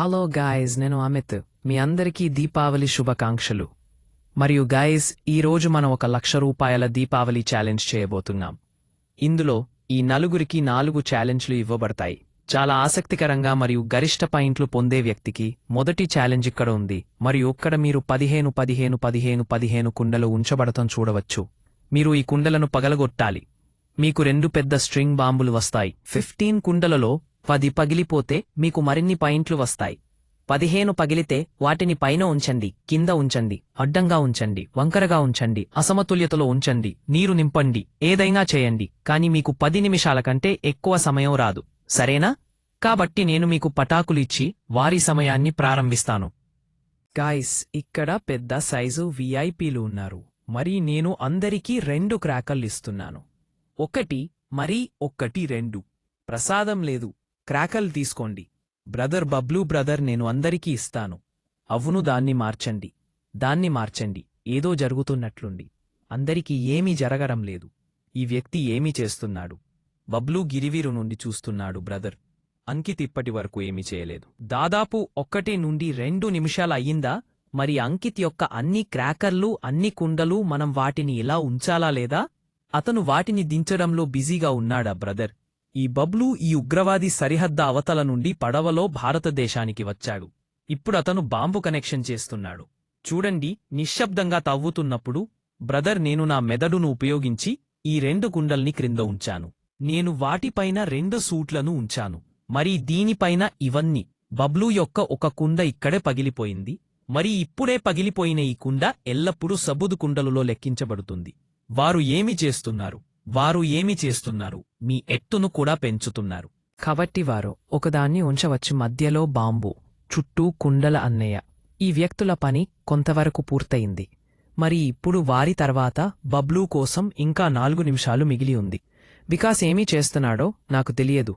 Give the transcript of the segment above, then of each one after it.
Hello guys నేను అమిత్. మీ అందరికీ దీపావళి శుభాకాంక్షలు. మరియు గాయస్ ఈ రోజు మనం ఒక లక్ష రూపాయల దీపావళి ఛాలెంజ్ చేయబోతున్నాం. ఇందులో ఈ నలుగురికి నాలుగు ఛాలెంజ్లు ఇవ్వబడతాయి. చాలా ఆసక్తికరంగా మరియు గరిష్ట పాయింట్లు పొందే వ్యక్తికి మొదటి ఛాలెంజ్ ఇక్కడ ఉంది. మరియు ఇక్కడ మీరు పదిహేను పదిహేను పదిహేను పదిహేను కుండలు ఉంచబడటం చూడవచ్చు. మీరు ఈ కుండలను పగలగొట్టాలి. మీకు రెండు పెద్ద స్ట్రింగ్ బాంబులు వస్తాయి. ఫిఫ్టీన్ కుండలలో పది పగిలిపోతే మీకు మరిన్ని పాయింట్లు వస్తాయి. పదిహేను పగిలితే వాటిని పైన ఉంచండి కింద ఉంచండి అడ్డంగా ఉంచండి వంకరగా ఉంచండి అసమతుల్యతలో ఉంచండి నీరు నింపండి ఏదైనా చేయండి కాని మీకు పది నిమిషాల కంటే ఎక్కువ సమయం రాదు. సరేనా? కాబట్టి నేను మీకు పటాకులిచ్చి వారి సమయాన్ని ప్రారంభిస్తాను. గాయస్ ఇక్కడ పెద్ద సైజు విఐపీలు ఉన్నారు. మరి నేను అందరికీ రెండు క్రాకర్లు ఇస్తున్నాను. ఒకటి మరీ ఒక్కటి రెండు. ప్రసాదం లేదు. క్రాకల్ తీసుకోండి. బ్రదర్ బబ్లూ బ్రదర్ నేను అందరికీ ఇస్తాను. అవును దాన్ని మార్చండి. దాన్ని మార్చండి. ఏదో జరుగుతున్నట్లుండి. అందరికీ ఏమీ జరగడం లేదు. ఈ వ్యక్తి ఏమీ చేస్తున్నాడు? బబ్లూ గిరివీరు నుండి చూస్తున్నాడు బ్రదర్. అంకిత్ ఇప్పటి వరకు ఏమీ చేయలేదు. దాదాపు ఒక్కటి నుండి రెండు నిమిషాలు అయ్యిందా? మరి అంకిత్ యొక్క అన్ని క్రాకర్లు అన్ని కుండలు మనం వాటిని ఇలా ఉంచాలా లేదా? అతను వాటిని దించడంలో బిజీగా ఉన్నాడా బ్రదర్? ఈ బబ్లూ ఈ ఉగ్రవాది సరిహద్ద అవతల నుండి పడవలో భారతదేశానికి వచ్చాడు. ఇప్పుడతను బాంబు కనెక్షన్ చేస్తున్నాడు. చూడండి నిశ్శబ్దంగా తవ్వుతున్నప్పుడు బ్రదర్ నేను నా మెదడును ఉపయోగించి ఈ రెండు కుండల్ని క్రింద ఉంచాను. నేను వాటిపైన రెండు సూట్లను ఉంచాను. మరి దీనిపైన ఇవన్నీ బబ్లూ యొక్క ఒక కుండ ఇక్కడే పగిలిపోయింది. మరి ఇప్పుడే పగిలిపోయిన ఈ కుండ ఎల్లప్పుడూ సబుదు కుండలులో లెక్కించబడుతుంది. వారు ఏమి చేస్తున్నారు? వారు ఏమి చేస్తున్నారు? మీ ఎత్తును కూడా పెంచుతున్నారు. కాబట్టి వారు ఒకదాన్ని ఉంచవచ్చు. మధ్యలో బాంబు చుట్టూ కుండల అన్నయ్య. ఈ వ్యక్తుల పని కొంతవరకు పూర్తయింది. మరి ఇప్పుడు వారి తర్వాత బబ్లూ కోసం ఇంకా నాలుగు నిమిషాలు మిగిలి ఉంది. వికాస్ ఏమీ చేస్తున్నాడో నాకు తెలియదు.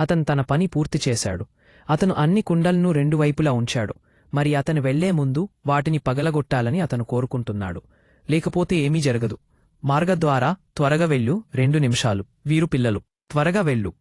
అతను తన పని పూర్తి చేశాడు. అతను అన్ని కుండలను రెండు వైపులా ఉంచాడు. మరి అతను వెళ్ళే ముందు వాటిని పగలగొట్టాలని అతను కోరుకుంటున్నాడు. లేకపోతే ఏమీ జరగదు. మార్గద్వారా త్వరగా వెళ్ళు రెండు నిమిషాలు. వీరు పిల్లలు. త్వరగా వెళ్ళు.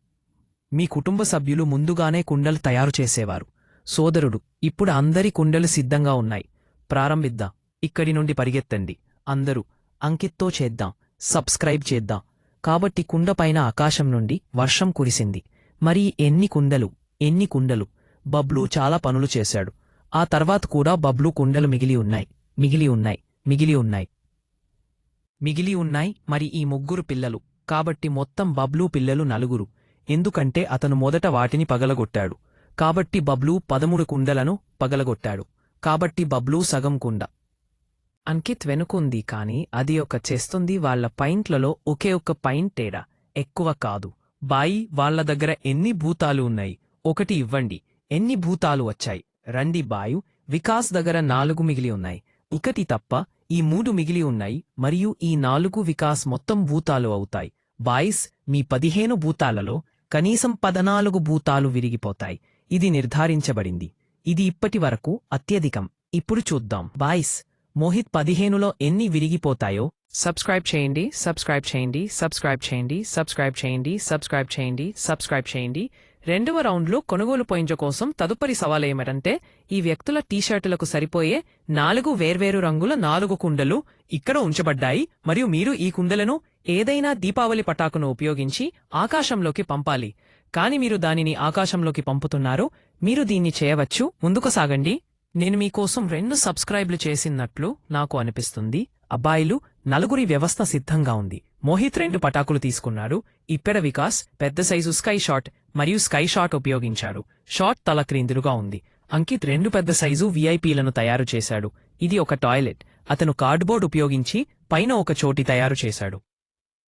మీ కుటుంబ సభ్యులు ముందుగానే కుండలు తయారు చేసేవారు. సోదరుడు ఇప్పుడు అందరి కుండలు సిద్ధంగా ఉన్నాయి. ప్రారంభిద్దాం. ఇక్కడి నుండి పరిగెత్తండి. అందరూ అంకిత్తో చేద్దాం. సబ్స్క్రైబ్ చేద్దాం. కాబట్టి కుండపైన ఆకాశం నుండి వర్షం కురిసింది. మరి ఎన్ని కుండలు? ఎన్ని కుండలు? బబ్లు చాలా పనులు చేశాడు. ఆ తర్వాత కూడా బబ్లు కుండలు మిగిలి ఉన్నాయి. మిగిలి ఉన్నాయి. మిగిలి ఉన్నాయి. మిగిలి ఉన్నాయి మరి ఈ ముగ్గురు పిల్లలు. కాబట్టి మొత్తం బబ్లూ పిల్లలు నలుగురు. ఎందుకంటే అతను మొదట వాటిని పగలగొట్టాడు. కాబట్టి బబ్లూ పదమూడు కుండలను పగలగొట్టాడు. కాబట్టి బబ్లూ సగం కుండ. అంకిత్ వెనుకుంది కాని అది ఒక చేస్తుంది వాళ్ళ పైంట్లలో ఒకే ఒక పైంట్ తేడా. ఎక్కువ కాదు. బాయి వాళ్ళ దగ్గర ఎన్ని భూతాలు ఉన్నాయి? ఒకటి ఇవ్వండి. ఎన్ని భూతాలు వచ్చాయి? రండి బాయు. వికాస్ దగ్గర నాలుగు మిగిలి ఉన్నాయి. ఒకటి తప్ప ఈ మూడు మిగిలి ఉన్నాయి మరియు ఈ నాలుగు వికాస్ మొత్తం భూతాలు అవుతాయి. బాయిస్ మీ పదిహేను భూతాలలో కనీసం పదనాలుగు భూతాలు విరిగిపోతాయి. ఇది నిర్ధారించబడింది. ఇది ఇప్పటి వరకు అత్యధికం. ఇప్పుడు చూద్దాం. బాయిస్ మోహిత్ పదిహేనులో ఎన్ని విరిగిపోతాయో? సబ్స్క్రైబ్ చేయండి సబ్స్క్రైబ్ చేయండి సబ్స్క్రైబ్ చేయండి సబ్స్క్రైబ్ చేయండి సబ్స్క్రైబ్ చేయండి సబ్స్క్రైబ్ చేయండి. రెండవ రౌండ్లో కొనుగోలు పాయింట్ల కోసం తదుపరి సవాలేమిటంటే ఈ వ్యక్తుల టీషర్టులకు సరిపోయే నాలుగు వేర్వేరు రంగుల నాలుగు కుండలు ఇక్కడ ఉంచబడ్డాయి. మరియు మీరు ఈ కుండలను ఏదైనా దీపావళి పటాకును ఉపయోగించి ఆకాశంలోకి పంపాలి. కాని మీరు దానిని ఆకాశంలోకి పంపుతున్నారు. మీరు దీన్ని చేయవచ్చు. ముందుకు సాగండి. నేను మీకోసం రెండు సబ్స్క్రైబ్లు చేసినట్లు నాకు అనిపిస్తుంది. అబ్బాయిలు నలుగురి వ్యవస్థ సిద్ధంగా ఉంది. మోహిత్ రెండు పటాకులు తీసుకున్నాడు. ఇప్పెడ వికాస్ పెద్ద సైజు స్కై షాట్ మరియు స్కై షాట్ ఉపయోగించాడు. షాట్ తల క్రిందులుగా ఉంది. అంకిత్ రెండు పెద్ద సైజు విఐపీలను తయారు చేశాడు. ఇది ఒక టాయిలెట్. అతను కార్డ్బోర్డ్ ఉపయోగించి పైన ఒక చోటి తయారు చేశాడు.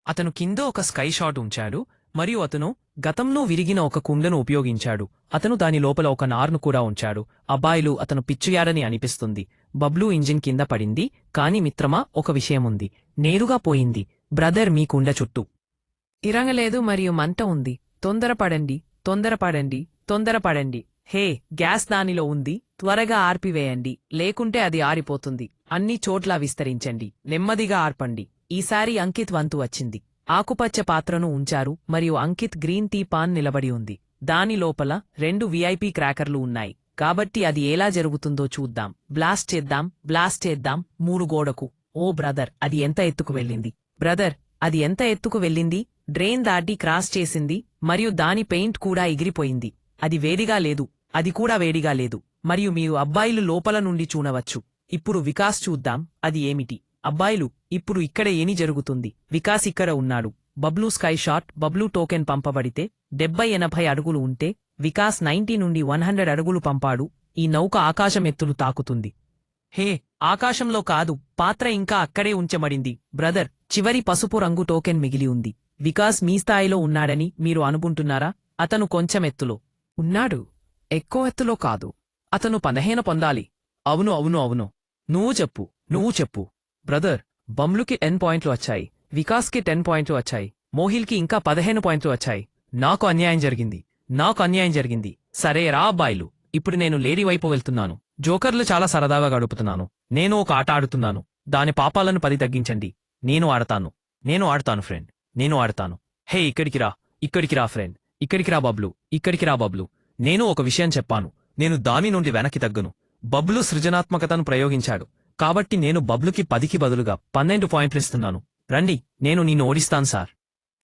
అతను కింద ఒక స్కై షాట్ ఉంచాడు మరియు అతను గతంలో విరిగిన ఒక కుండను ఉపయోగించాడు. అతను దాని లోపల ఒక నార్ను కూడా ఉంచాడు. అబ్బాయిలు అతను పిచ్చుయాడని అనిపిస్తుంది. బబ్లూ ఇంజిన్ కింద పడింది. కాని మిత్రమా ఒక విషయముంది. నేరుగా పోయింది. బ్రదర్ మీ కుండ చుట్టూ. ఇరంగలేదు మరియు మంట ఉంది. తొందరపడండి తొందరపడండి తొందరపడండి. హే గ్యాస్ దానిలో ఉంది. త్వరగా ఆర్పివేయండి. లేకుంటే అది ఆరిపోతుంది. అన్ని చోట్లా విస్తరించండి. నెమ్మదిగా ఆర్పండి. ఈసారి అంకిత్ వంతు వచ్చింది. ఆకుపచ్చ పాత్రను ఉంచారు మరియు అంకిత్ గ్రీన్ టీ పాన్ నిలబడి ఉంది. దాని లోపల రెండు విఐపి క్రాకర్లు ఉన్నాయి. కాబట్టి అది ఎలా జరుగుతుందో చూద్దాం. బ్లాస్ట్ చేద్దాం బ్లాస్ట్ చేద్దాం. మూడు గోడకు. ఓ బ్రదర్ అది ఎంత ఎత్తుకు వెళ్ళింది? బ్రదర్ అది ఎంత ఎత్తుకు వెళ్ళింది? డ్రెయిన్ దాటి క్రాస్ చేసింది మరియు దాని పెయింట్ కూడా ఎగిరిపోయింది. అది వేడిగా లేదు అది కూడా వేడిగా లేదు. మరియు మీరు అబ్బాయిలు లోపల నుండి చూడవచ్చు. ఇప్పుడు వికాస్ చూద్దాం అది ఏమిటి? అబ్బాయిలు ఇప్పుడు ఇక్కడ ఏమి జరుగుతుంది? వికాస్ ఇక్కడ ఉన్నాడు. Bablu sky shot Bablu token పంపబడితే డెబ్బై ఎనభై అడుగులు ఉంటే వికాస్ నైంటీ నుండి వన్ హండ్రెడ్ అడుగులు పంపాడు ఈ నౌక ఆకాశం ఎత్తులు తాకుతుంది. హే ఆకాశంలో కాదు పాత్ర ఇంకా అక్కడే ఉంచబడింది. బ్రదర్ చివరి పసుపు రంగు టోకెన్ మిగిలి ఉంది. వికాస్ మీ స్థాయిలో ఉన్నాడని మీరు అనుకుంటున్నారా? అతను కొంచెం ఎత్తులో. ఉన్నాడు. ఎక్కువ ఎత్తులో కాదు. అతను పదహేన పొందాలి. అవును అవును అవును. నువ్వు చెప్పు నువ్వు చెప్పు. బ్రదర్ బమ్లుకి టెన్ పాయింట్లు వచ్చాయి. వికాస్కి టెన్ పాయింట్లు వచ్చాయి. మోహిల్కి ఇంకా పదహేను పాయింట్లు వచ్చాయి. నాకు అన్యాయం జరిగింది. నాకు అన్యాయం జరిగింది. సరే రా అబ్బాయిలు. ఇప్పుడు నేను లేడీ వైపు వెళ్తున్నాను. జోకర్లు చాలా సరదాగా గడుపుతున్నాను. నేను ఒక ఆట ఆడుతున్నాను. దాని పాపాలను పది తగ్గించండి నేను ఆడతాను. నేను ఆడతాను ఫ్రెండ్ నేను ఆడతాను. హే ఇక్కడికి రా. ఇక్కడికి రా ఫ్రెండ్ ఇక్కడికి రా బబ్లు. ఇక్కడికి రా బబ్లు. నేను ఒక విషయం చెప్పాను. నేను దాని నుండి వెనక్కి తగ్గను. బబ్లు సృజనాత్మకతను ప్రయోగించాడు. కాబట్టి నేను బబ్లుకి పదికి బదులుగా పన్నెండు పాయింట్లు ఇస్తున్నాను. రండి నేను నిన్ను ఓడిస్తాను సార్.